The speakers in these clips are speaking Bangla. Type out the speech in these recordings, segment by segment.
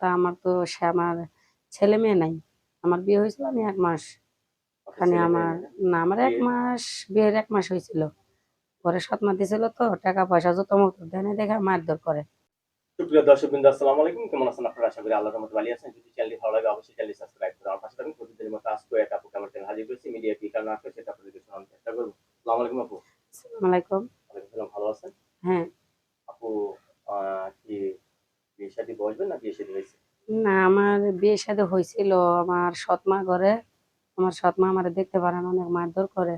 তা আমার তো সে আমার ছেলে মেয়ে নাই। আমার বিয়ে হয়েছিল আমি এক মাস। ওখানে আমার না আমার এক মাস বিয়ের এক মাস হয়েছিল। পরে সৎ মা দিছিল তো টাকা পয়সা যত মতো দেয় দেখে মারধর করে। সুপ্রিয় দর্শক বিন্দু আসসালামু আলাইকুম। কেমন আছেন আপনারা? আশা করি আল্লাহর রহমতে ভালো আছেন। যদি চ্যানেলটি ভালো লাগে অবশ্যই চ্যানেলটি সাবস্ক্রাইব করে আমার পাশে থাকুন। প্রতিদিনের মতো আজকে আমার চ্যানেল হাজির করেছি মিডিয়া কি কারণে আসবে সেটা আপনাদেরকে শোনানোর চেষ্টা করব। আসসালামু আলাইকুম আপু। আসসালামু আলাইকুম। ভালো আছেন? হ্যাঁ আপু আহ, কি বিয়ে বসবেন না বিয়ে শাদী হয়েছে না আমার বিয়ের সাথে হয়েছিল আমার সৎ মা ঘরে। আমার সৎ মা আমার দেখতে পারে না অনেক মারধর করে।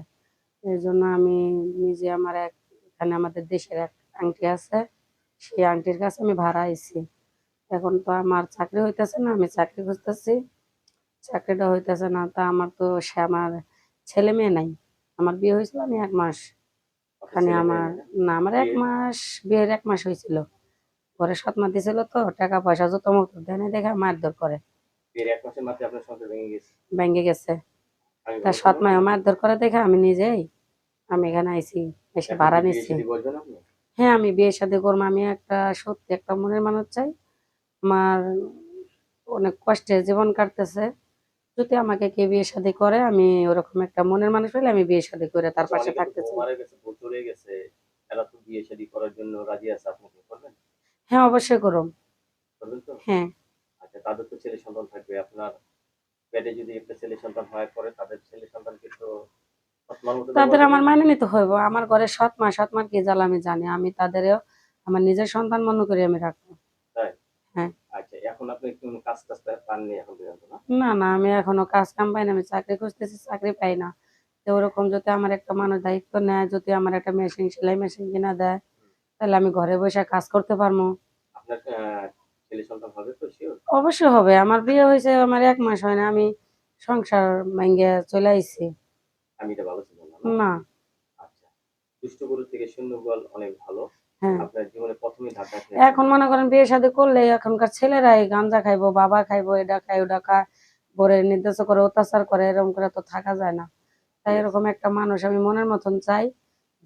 এই জন্য আমি নিজে আমার এক এখানে আমাদের দেশের এক আংটি আছে। সেই আংটির কাছে আমি ভাড়া আইছি। এখন তো আমার চাকরি হইতেছে না আমি চাকরি খুঁজতেছি। চাকরিটা হইতেছে না তা আমার তো সে আমার ছেলে মেয়ে নাই। আমার বিয়ে হয়েছিল আমি এক মাস। ওখানে আমার না? না আমার এক মাস বিয়ের এক মাস হয়েছিল। পরে সৎ মা দিছিল তো টাকা পয়সা যত মতো দেয় দেখে মারধর করে। বিয়ের ভেঙে গেছে? ভেঙে গেছে। আমি সৎ মায়ের মারধর করে দেখে আমি নিজেই আমি এখানে আইছি এসে ভাড়া নিচ্ছি হ্যাঁ আমি বিয়ের সাথে করব। আমি একটা সত্যি একটা মনের মানুষ চাই। আমার অনেক কষ্টে জীবন কাটতেছে। যদি আমাকে কে বিয়ে শাদী করে আমি ওরকম একটা মনের মানুষ হলে আমি বিয়ে শাদী করে তার পাশে থাকতে চাই। তো বিয়ে শাদী করার জন্য রাজি আছে আপনি করবেন? হ্যাঁ অবশ্যই করবেন তো? হ্যাঁ। আচ্ছা তাদের তো ছেলে সন্তান থাকবে। আপনার পেটে যদি একটা ছেলে সন্তান হয় পরে তাদের ছেলে সন্তানকে তো তাদের আমার। মাইনে নিতে হইব। আমার ঘরে সৎ মা সৎ মার কি জ্বালা আমি জানি। আমি তাদেরও আমার নিজের সন্তান মনে করে আমি রাখব। আচ্ছা এখন আপনি কোনো কাজ টাজ পাননি এখন পর্যন্ত না? না না আমি এখনও কাজ কাম পাই না আমি চাকরি খুঁজতেছি চাকরি পাই না। তো ওরকম যদি আমার একটা মানুষ দায়িত্ব নেয় যদি আমার একটা মেশিন সেলাই মেশিন কিনা দেয় তাহলে আমি ঘরে বসে কাজ করতে পারব। অবশ্যই হবে। আমার বিয়ে হয়েছে আমার এক মাস হয় না আমি সংসার ভেঙে চলে আইছি। আমি এটা ভালো ছিলাম না না? আচ্ছা। দুষ্ট গরু থেকে শূন্য অনেক ভালো। হ্যাঁ। আপনার জীবনে প্রথমেই ঢাকা এখন মনে করেন বিয়ে শাদী করলে এখনকার ছেলেরাই গাঞ্জা খাইবো বাবা খাইবো এটা খাই ওটা খায় বরে নির্দেশ করে অত্যাচার করে এরকম করে তো থাকা যায় না। তাই এরকম একটা মানুষ আমি মনের মতন চাই।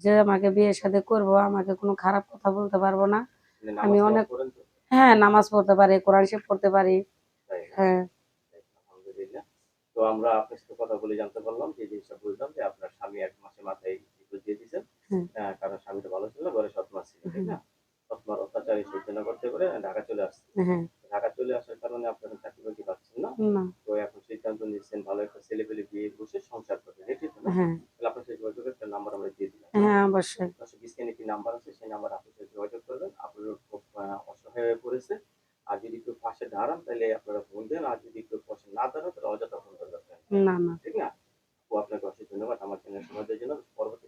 যে আমাকে বিয়ে সাথে করব আমাকে কোনো খারাপ কথা বলতে পারব না। আমি অনেক- হ্যাঁ নামাজ পড়তে পারি কোরআন শিব পড়তে পারি। হ্যাঁ। তো আমরা আপনার সাথে কথা বলে জানতে পারলাম যে জিনিসটা বুঝলাম যে আপনার স্বামী এক মাসের মাথায় দিয়ে দিয়েছেন। হুম। কারণ স্বামীটা ভালো ছিল ঘরে সৎ মাস ছিল ঠিক না? সৎ মার অত্যাচারী সহ্য করতে করে ঢাকা চলে আসছে। হ্যাঁ। ঢাকা চলে আসার কারণে আপনারা চাকরি বাকরি পাচ্ছেন না? না। তো এখন সিদ্ধান্ত নিচ্ছেন ভালো একটা ছেলে পেলে বিয়ে বসে সংসার করবেন ঠিক আছে না হ্যাঁ তাহলে আপনার সেই যোগাযোগের একটা নাম্বার আমরা দিয়ে দিলাম হ্যাঁ অবশ্যই। দর্শক স্ক্রিনে একটি নাম্বার আছে সেই নাম্বার আপনি সাথে যোগাযোগ করবেন। আপনার খুব অসহায় হয়ে পড়েছে। আর যদি কেউ পাশে দাঁড়ান তাহলে আপনারা ফোন দেন। আর যদি কেউ পাশে না দাঁড়ান তাহলে অযথা ফোন করবেন। না না। ঠিক না? ও আপনাকে অসংখ্য ধন্যবাদ। আমার চ্যানেল সমাজের জন্য। পরবর্তী